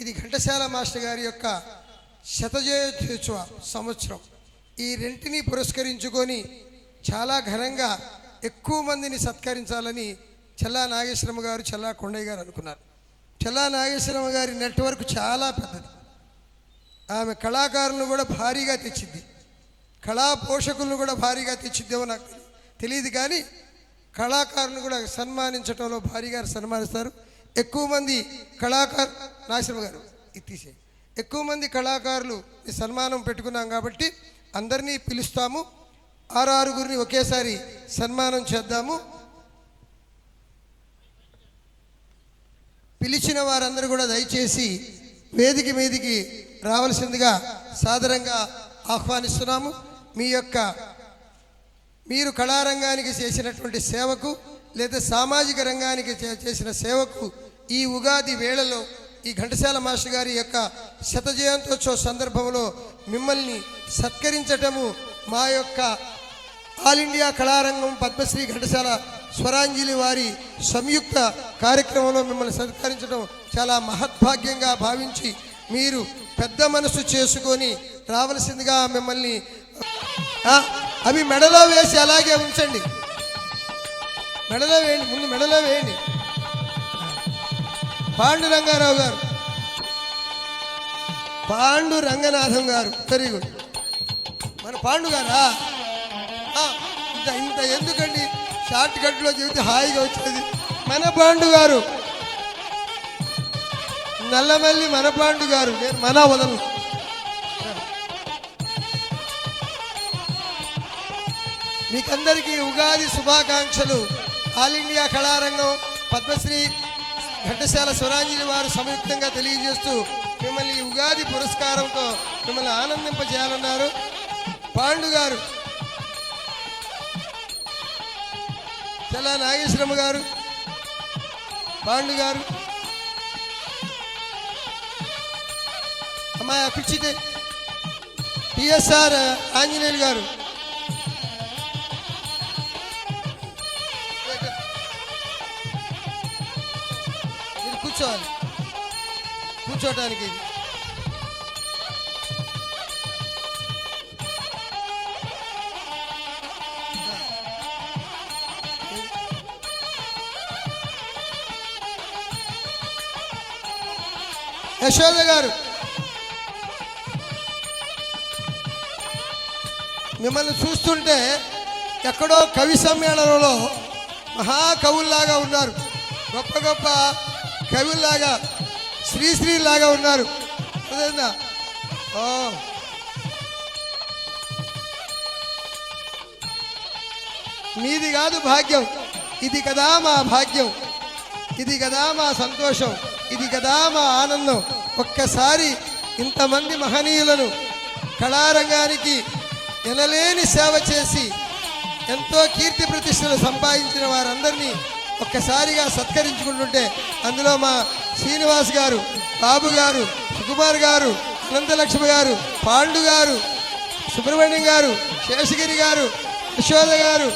ఇది ఘంటసాల మాస్టర్ గారి యొక్క శతజయోత్సవ సంవత్సరం. ఈ రెంటిని పురస్కరించుకొని చాలా ఘనంగా ఎక్కువ మందిని సత్కరించాలని చెల్లా నాగేశ్వరమ్మ గారు చెల్లా కొండయ్య గారు అనుకున్నారు. చెల్లా నాగేశ్వరమ్మ గారి నెట్వర్క్ చాలా పెద్దది. ఆమె కళాకారులను కూడా భారీగా తెచ్చింది. కళా పోషకులను కూడా భారీగా తెచ్చిద్దేమో నాకు తెలియదు కానీ కళాకారులను కూడా సన్మానించడంలో భారీగా సన్మానిస్తారు. ఎక్కువ మంది కళాకారు నాశనం గారు ఇది తీసే ఎక్కువ మంది కళాకారులు సన్మానం పెట్టుకున్నాం కాబట్టి అందరినీ పిలుస్తాము. ఆరు ఆరుగురిని ఒకేసారి సన్మానం చేద్దాము. పిలిచిన వారందరూ కూడా దయచేసి వేదిక మీదికి రావలసిందిగా సాదరంగా ఆహ్వానిస్తున్నాము. మీ యొక్క మీరు కళారంగానికి చేసినటువంటి సేవకు లేదా సామాజిక రంగానికి చే- చేసిన సేవకు ఈ ఉగాది వేళలో ఈ ఘంటసాల మాస్టర్ గారి యొక్క శత జయంతోత్సవ సందర్భంలో మిమ్మల్ని సత్కరించటము మా యొక్క ఆల్ ఇండియా కళారంగం పద్మశ్రీ ఘంటసాల స్వరాంజలి వారి సంయుక్త కార్యక్రమంలో మిమ్మల్ని సత్కరించడం చాలా మహద్భాగ్యంగా భావించి మీరు పెద్ద మనసు చేసుకొని రావలసిందిగా మిమ్మల్ని అవి మెడలో వేసి అలాగే ఉంచండి. మెడలో వేయండి ముందు మెడలో వేయండి. పాండు రంగారావు గారు. పాండు రంగనాథం గారు. వెరీ గుడ్ మన పాండు గారా? ఆ, ఇంత ఇంత ఎందుకండి? షార్ట్ కట్లో చెబితే హాయిగా వచ్చేది. మన పాండు గారు. నల్లమల్లి మన పాండు గారు. నేను మన వదలు మీకందరికీ ఉగాది శుభాకాంక్షలు. ఆల్ ఇండియా కళారంగం పద్మశ్రీ ఘంటశాల స్వరాంజలి వారు సంయుక్తంగా తెలియజేస్తూ మిమ్మల్ని ఉగాది పురస్కారంతో మిమ్మల్ని ఆనందింపజేయాలన్నారు. పాండు గారు చలా నాగేశ్వరమ్మ గారు పాండు గారు అమ్మాయి పిచ్చితే టిఎస్ఆర్ ఆంజనేయులు గారు కూర్చోవాలి. కూర్చోటానికి. యశోద గారు. మిమ్మల్ని చూస్తుంటే ఎక్కడో కవి సమ్మేళనంలో మహాకవుల్లాగా ఉన్నారు. గొప్ప గొప్ప కవిలాగా శ్రీశ్రీ లాగా ఉన్నారు. అదేందా? మీది కాదు భాగ్యం. ఇది కదా మా భాగ్యం. ఇది కదా మా సంతోషం. ఇది కదా మా ఆనందం. ఒక్కసారి ఇంతమంది మహనీయులను కళారంగానికి ఎనలేని సేవ చేసి ఎంతో కీర్తి ప్రతిష్టలు సంపాదించిన వారందరినీ ఒక్కసారిగా సత్కరించుకుంటుంటే అందులో మా శ్రీనివాస్ గారు బాబు గారు సుకుమార్ గారు అనంతలక్ష్మి గారు పాండు గారు సుబ్రహ్మణ్యం గారు శేషగిరి గారు యశోద గారు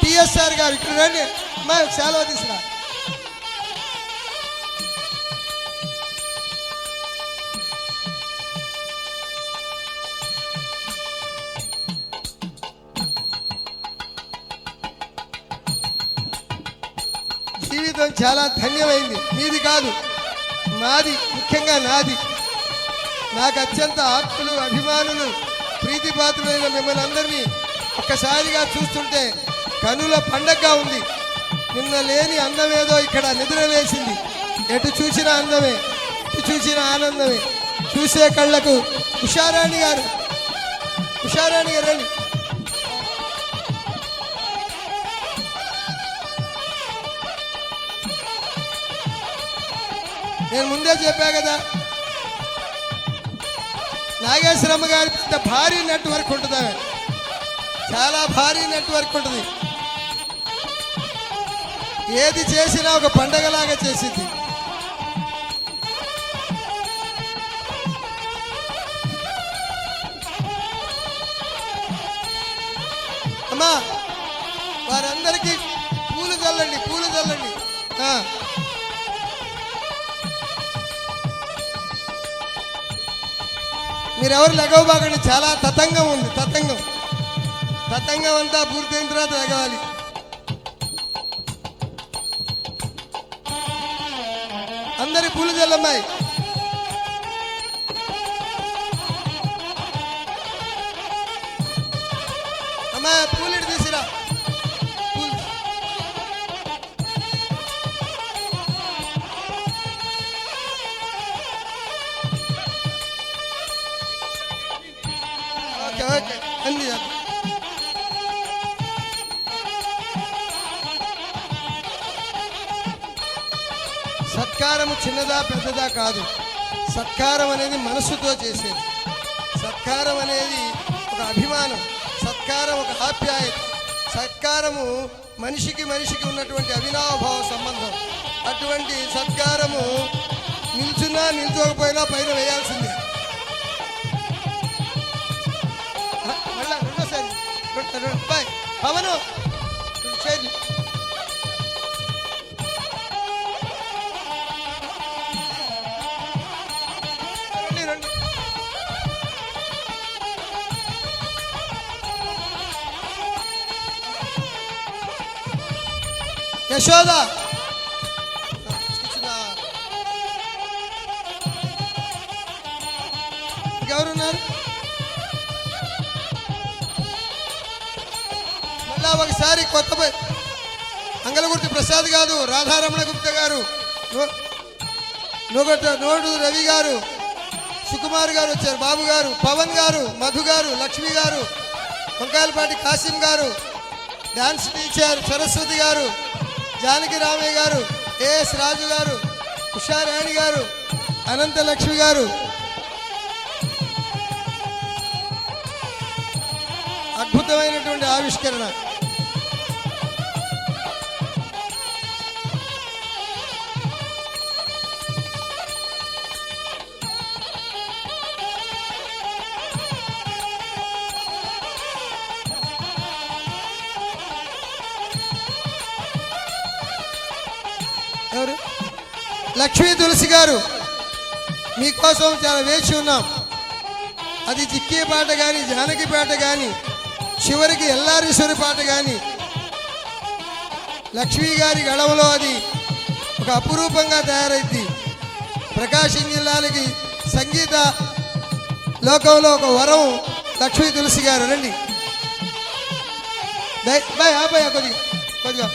టిఎస్ఆర్ గారు ఇక్కడ రండి. మా సెలవు తీసుకురా జీవితం చాలా ధన్యమైంది. మీది కాదు నాది ముఖ్యంగా నాది. నాకు అత్యంత ఆప్తులు అభిమానులు ప్రీతిపాత్రులైన మిమ్మల్ని అందరినీ ఒక్కసారిగా చూస్తుంటే కనుల పండగగా ఉంది. నిన్న లేని అందమేదో ఇక్కడ నిద్రలేసింది. ఎటు చూసిన అందమే ఎటు చూసిన ఆనందమే. చూసే కళ్ళకు ఉషారాణి గారు ఉషారాణి గారు రండి. నేను ముందే చెప్పా కదా. నాగేశ్వరమ్మ గారి పెద్ద భారీ నెట్వర్క్ ఉంటుంది? ఆమె. చాలా భారీ నెట్వర్క్ ఉంటుంది. ఏది చేసినా ఒక పండగలాగా చేసింది. అమ్మా వారందరికీ పూలు చల్లండి పూలు చల్లండి. మీరెవరు లెగవబాకండి చాలా తతంగం ఉంది. తతంగం. తతంగం అంతా పూర్తయిన తర్వాత లెగవాలి. అందరి పూలు జల్లమ్మాయి చిన్నదా కాదు. సత్కారం అనేది మనసుతో చేసేది. సత్కారం అనేది ఒక అభిమానం. సత్కారం ఒక ఆప్యాయత. సత్కారము మనిషికి మనిషికి ఉన్నటువంటి అవినాభావ సంబంధం. అటువంటి సత్కారము నిల్చున్నా నిల్చోకపోయినా పైన వేయాల్సిందే. మళ్ళా రెండోసారి. బాయ్. పవను రెండు యశోద. ఎవరున్నారు మళ్ళా ఒకసారి కొత్త అంగలగుర్తి ప్రసాద్ కాదు రాధారమణ గుప్త గారు నో- నోడు రవి గారు సుకుమార్ గారు వచ్చారు బాబు గారు పవన్ గారు మధు గారు లక్ష్మి గారు వంకాయలపాటి కాసిం గారు డాన్స్ టీచర్ సరస్వతి గారు జానకి రామయ్య గారు ఏఎస్ రాజు గారు ఉషారాణి గారు అనంత లక్ష్మి గారు. అద్భుతమైనటువంటి ఆవిష్కరణ. లక్ష్మీ తులసి గారు మీకోసం చాలా వేచి ఉన్నాం. అది చిక్కే పాట కానీ జానకి పాట కానీ చివరికి ఎల్లారీశ్వరి పాట కానీ లక్ష్మీ గారి గడవలో అది ఒక అపురూపంగా తయారైంది. ప్రకాశం జిల్లాలకి సంగీత లోకంలో ఒక వరం లక్ష్మీ తులసి గారు రండి. దయ బాయ్ కొద్దిగా కొద్దిగా.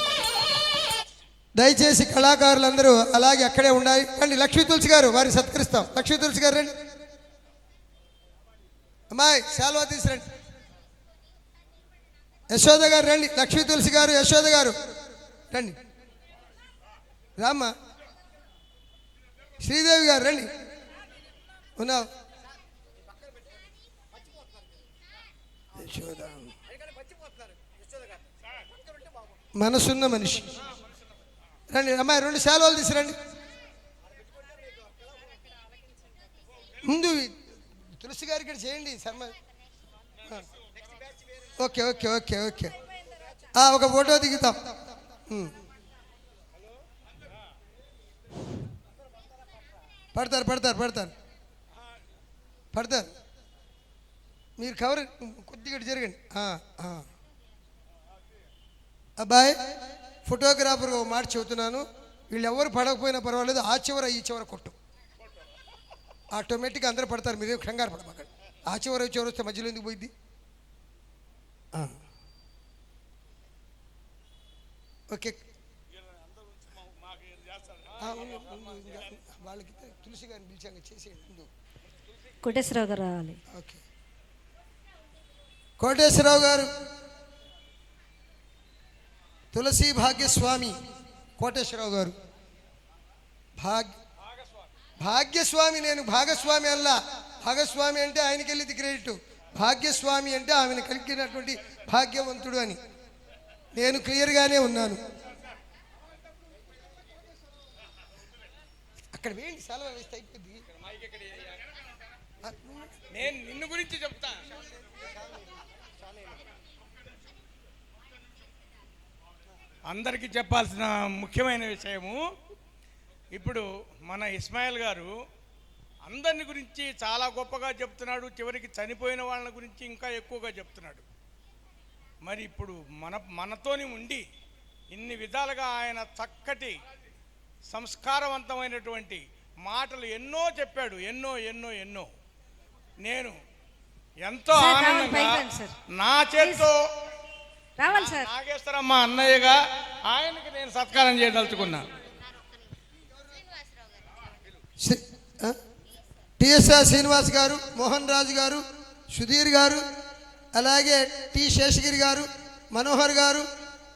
దయచేసి కళాకారులందరూ అలాగే అక్కడే ఉండాలి. రండి లక్ష్మీ తులసి గారు వారిని సత్కరిస్తాం. లక్ష్మీ తులసి గారు రండి. అమ్మాయి శాల్వా తీసిరండి యశోద గారు రండి. లక్ష్మీ తులసి గారు యశోద గారు. రండి. రామ్మ. శ్రీదేవి గారు రండి. ఉన్నావు. యశోద. మనసున్న మనిషి. రండి అమ్మాయి రెండు శాలువాలు తీసురండి ముందు తులసి గారి ఇక్కడ చేయండి Sharma. Okay okay okay okay. ఒక ఫోటో దిగుతాం. పడతారు పడతారు పడతారు. పడతారు. మీరు కవర్ కొద్దిగా జరగండి. అబ్బాయి. ఫోటోగ్రాఫర్ మాట చెబుతున్నాను. వీళ్ళు ఎవరు పడకపోయినా పర్వాలేదు ఆ చివర ఈ చివర కొట్టు. ఆటోమేటిక్గా అందరూ పడతారు మీరేం కంగారు పడమాకండి. ఆ చివర ఈ చివర వస్తే మధ్యలో ఎందుకు పోయింది ఓకే. వాళ్ళకి తులసి గారిని పిలిచాక చేసేయండి ముందు. కోటేశ్వరరావు గారు రావాలి. ఓకే. కోటేశ్వరరావు గారు తులసి భాగ్యస్వామి కోటేశ్వరరావు గారు. భాగ్య భాగ్యస్వామి నేను భాగస్వామి అల్లా. భాగస్వామి అంటే ఆయనకి వెళ్ళింది క్రెడిట్. భాగ్యస్వామి అంటే ఆమెను కలిగినటువంటి భాగ్యవంతుడు అని. నేను క్లియర్గానే ఉన్నాను. అక్కడ వేయండి సెలవు వేస్తే అయిపోద్ది. ఆ, నేను నిన్ను గురించి చెప్తా అందరికీ చెప్పాల్సిన ముఖ్యమైన విషయము ఇప్పుడు మన ఇస్మాయిల్ గారు అందరు అందరిని గురించి చాలా గొప్పగా చెప్తున్నాడు చివరికి చనిపోయిన వాళ్ళ గురించి ఇంకా ఎక్కువగా చెప్తున్నాడు. మరి ఇప్పుడు మన మనతోని ఉండి ఇన్ని విధాలుగా ఆయన చక్కటి సంస్కారవంతమైనటువంటి మాటలు ఎన్నో చెప్పాడు ఎన్నో ఎన్నో ఎన్నో. నేను ఎంతో ఆనందంగా. నా చేత్తో రావాలి సార్ నాగేశ్వరమ్మ అన్నయ్యగా ఆయనకి నేను సత్కారం చేయదలుచుకున్నా? టిఎస్ఆర్ శ్రీనివాస్ గారు మోహన్ రాజు గారు సుధీర్ గారు అలాగే టి శేషగిరి గారు మనోహర్ గారు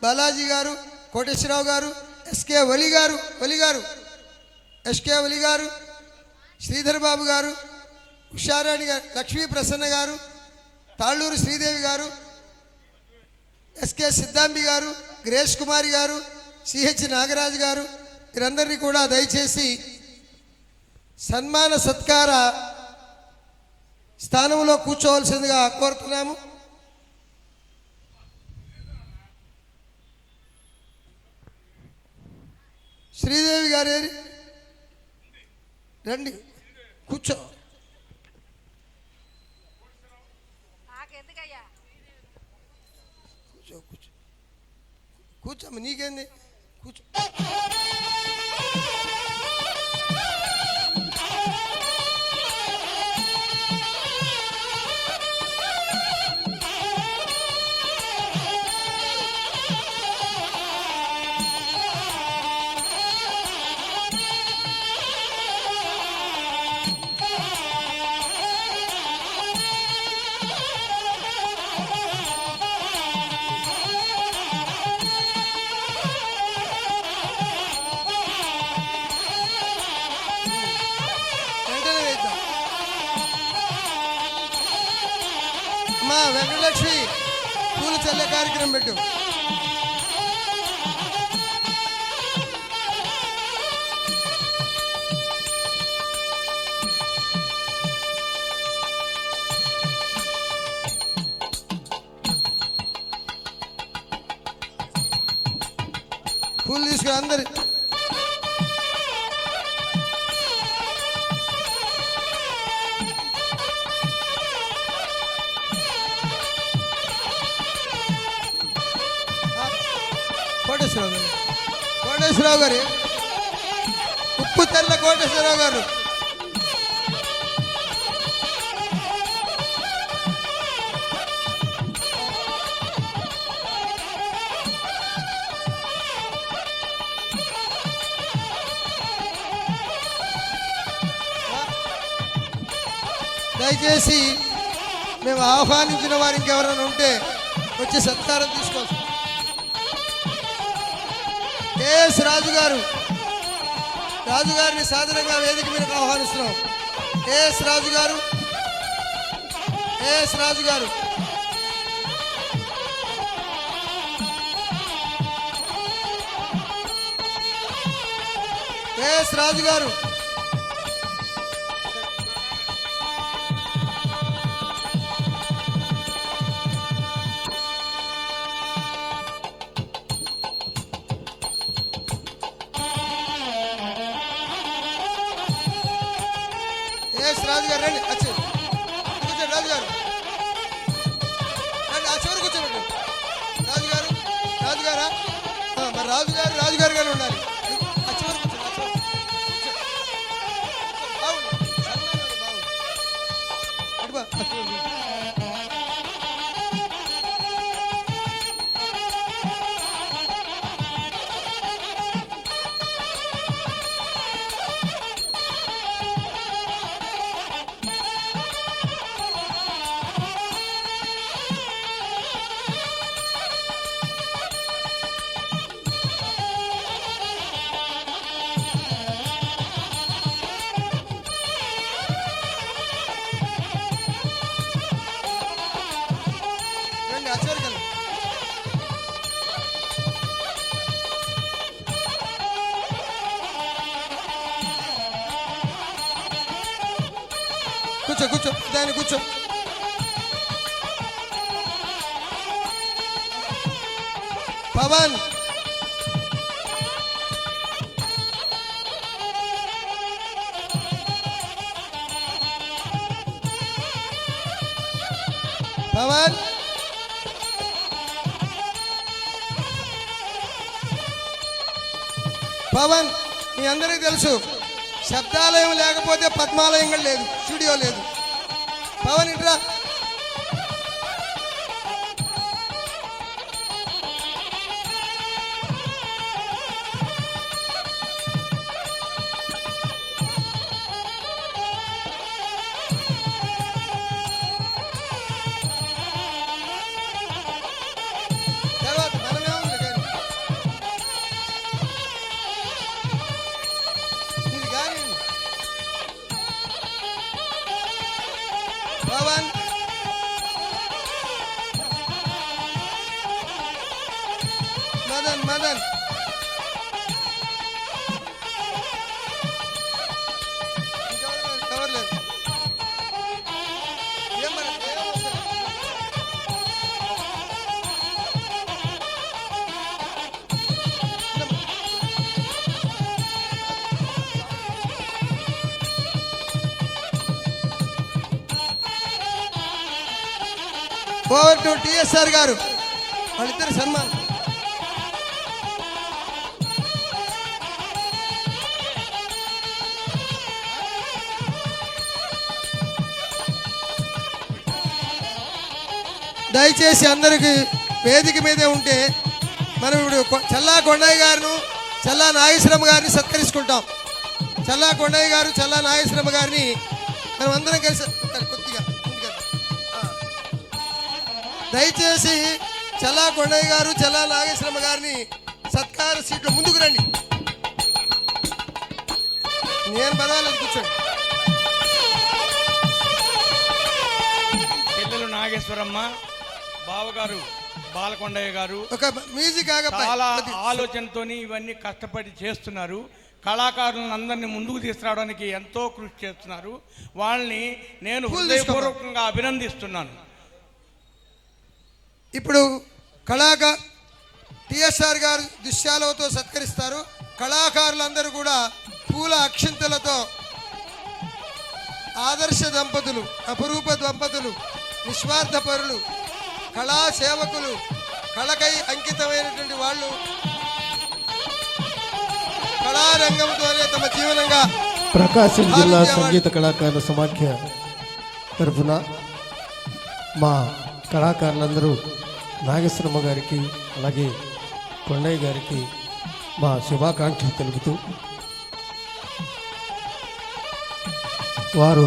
బాలాజీ గారు కోటేశ్వరరావు గారు ఎస్కే వలి గారు వలి గారు ఎస్కే వలి గారు శ్రీధర్ బాబు గారు ఉషారాణి గారు లక్ష్మీ ప్రసన్న గారు తాళ్ళూరు శ్రీదేవి గారు ఎస్కే సిద్ధాంబి గారు గ్రేష్ కుమారి గారు సిహెచ్ నాగరాజు గారు వీరందరినీ కూడా దయచేసి సన్మాన సత్కార స్థానంలో కూర్చోవలసిందిగా కోరుతున్నాము. శ్రీదేవి గారు ఏరి రండి కూర్చో కూర్చో కూర్చోమ్మ నీకేంది కూర్చో వెంటనే పెట్టు. పూలు తీసుకుని అందరి. కోటేశ్వరరావు గారు? ఉప్పు తెల్ల కోటేశ్వరరావు గారు. దయచేసి మేము ఆహ్వానించిన వారు ఇంకెవరైనా ఉంటే వచ్చి సత్కారం తీసుకోవచ్చు కేఎస్ రాజు గారు రాజు గారిని సాధారణంగా వేదిక మీదకి ఆహ్వానిస్తున్నాం. కేఎస్ రాజు గారు కేఎస్ రాజు గారు కేఎస్ రాజు గారు కేఎస్ రాజు గారు రండి వచ్చి కూర్చోండి రాజు గారు రండి ఆ చివరి కూర్చోండి రాజు గారు రాజు గారా మరి రాజు గారు రాజు గారు గారు ఉండాలి. కూర్చో దాన్ని కూర్చో. పవన్. పవన్. పవన్ మీ అందరికీ తెలుసు శబ్దాలయం లేకపోతే పద్మాలయం లేదు స్టూడియో లేదు. పవన్ ఓవర్ టు టిఎస్ఆర్ గారు. వాళ్ళిద్దరు సన్మానం. దయచేసి అందరికి వేదిక మీదే ఉంటే మనం ఇప్పుడు కొ- చల్లా కొండయ్య గారును చల్లా నాగేశ్వరమ్మ గారిని సత్కరించుకుంటాం చల్లా కొండయ్య గారు చల్లా నాగేశ్వరమ్మ గారిని మనం అందరం కలిసి దయచేసి చల్లా కొండయ్య గారు చల్లా నాగేశ్వరమ్మ గారిని సత్కార సీట్లో ముందుకు రండి. నేను పర్వాలేదు కూర్చోండి. చెల్లెలు నాగేశ్వరమ్మ బావగారు బాలకొండయ్య గారు ఒక మ్యూజిక్ చాలా ఆలోచనతోని ఇవన్నీ కష్టపడి చేస్తున్నారు. కళాకారులను అందరినీ ముందుకు తీసుకురావడానికి ఎంతో కృషి చేస్తున్నారు. వాళ్ళని నేను హృదయపూర్వకంగా అభినందిస్తున్నాను. ఇప్పుడు కళాకా టిఎస్ఆర్ గారు దృశ్యాలతో సత్కరిస్తారు. కళాకారులందరూ కూడా పూల అక్షింతలతో ఆదర్శ దంపతులు అపురూప దంపతులు నిస్వార్థ పరులు కళా సేవకులు కళకై అంకితమైనటువంటి వాళ్ళు కళారంగంతోనే తమ జీవనంగా ప్రకాశం జిల్లా సంగీత కళాకారుల సమాఖ్య తరఫున మా కళాకారులందరూ నాగేశ్వరమ్మ గారికి అలాగే కొండయ్య గారికి మా శుభాకాంక్షలు తెలుపుతూ వారు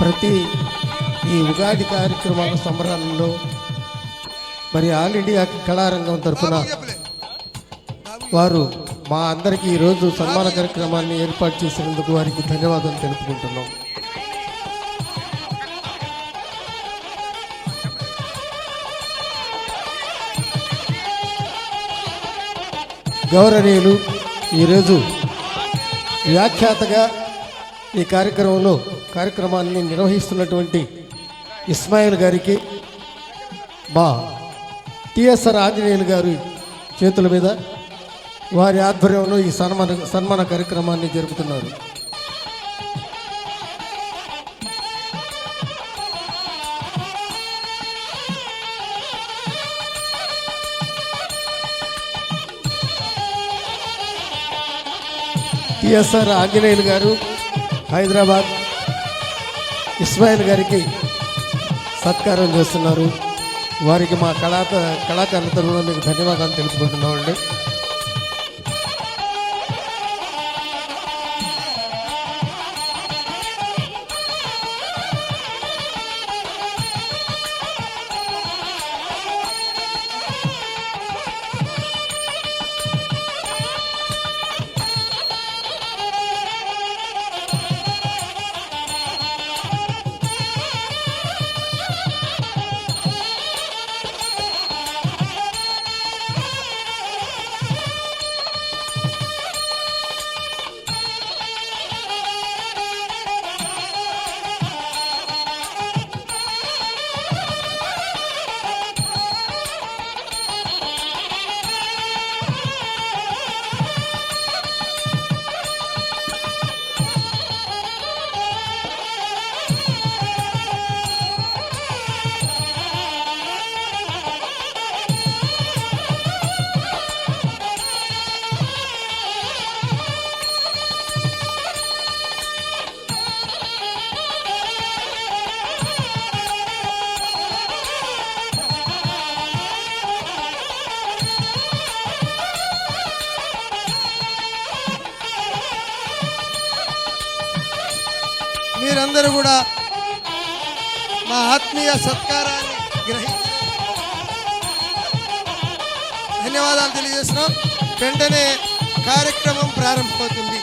ప్రతి ఈ ఉగాది కార్యక్రమాల సంబరాలలో మరి ఆల్ ఇండియా కళారంగం తరఫున వారు మా అందరికీ ఈరోజు సన్మాన కార్యక్రమాన్ని ఏర్పాటు చేసినందుకు వారికి ధన్యవాదాలు తెలుపుకుంటున్నాం. గౌరవనీయులు ఈరోజు వ్యాఖ్యాతగా ఈ కార్యక్రమంలో కార్యక్రమాన్ని నిర్వహిస్తున్నటువంటి ఇస్మాయిల్ గారికి మా టిఎస్ఆర్ ఆంజనేయులు గారి చేతుల మీద వారి ఆధ్వర్యంలో ఈ సన్మాన సన్మాన కార్యక్రమాన్ని జరుపుతున్నారు. టిఎస్ఆర్ ఆంజనేయులు గారు హైదరాబాద్ ఇస్మాయిల్ గారికి సత్కారం చేస్తున్నారు. వారికి మా కళా కళాకారుల తరఫున మీకు ధన్యవాదాలు తెలుపుకుంటున్నామండి. అందరూ కూడా మా ఆత్మీయ సత్కారాన్ని గ్రహించి ధన్యవాదాలు తెలియజేస్తున్నాం. వెంటనే కార్యక్రమం ప్రారంభమవుతుంది.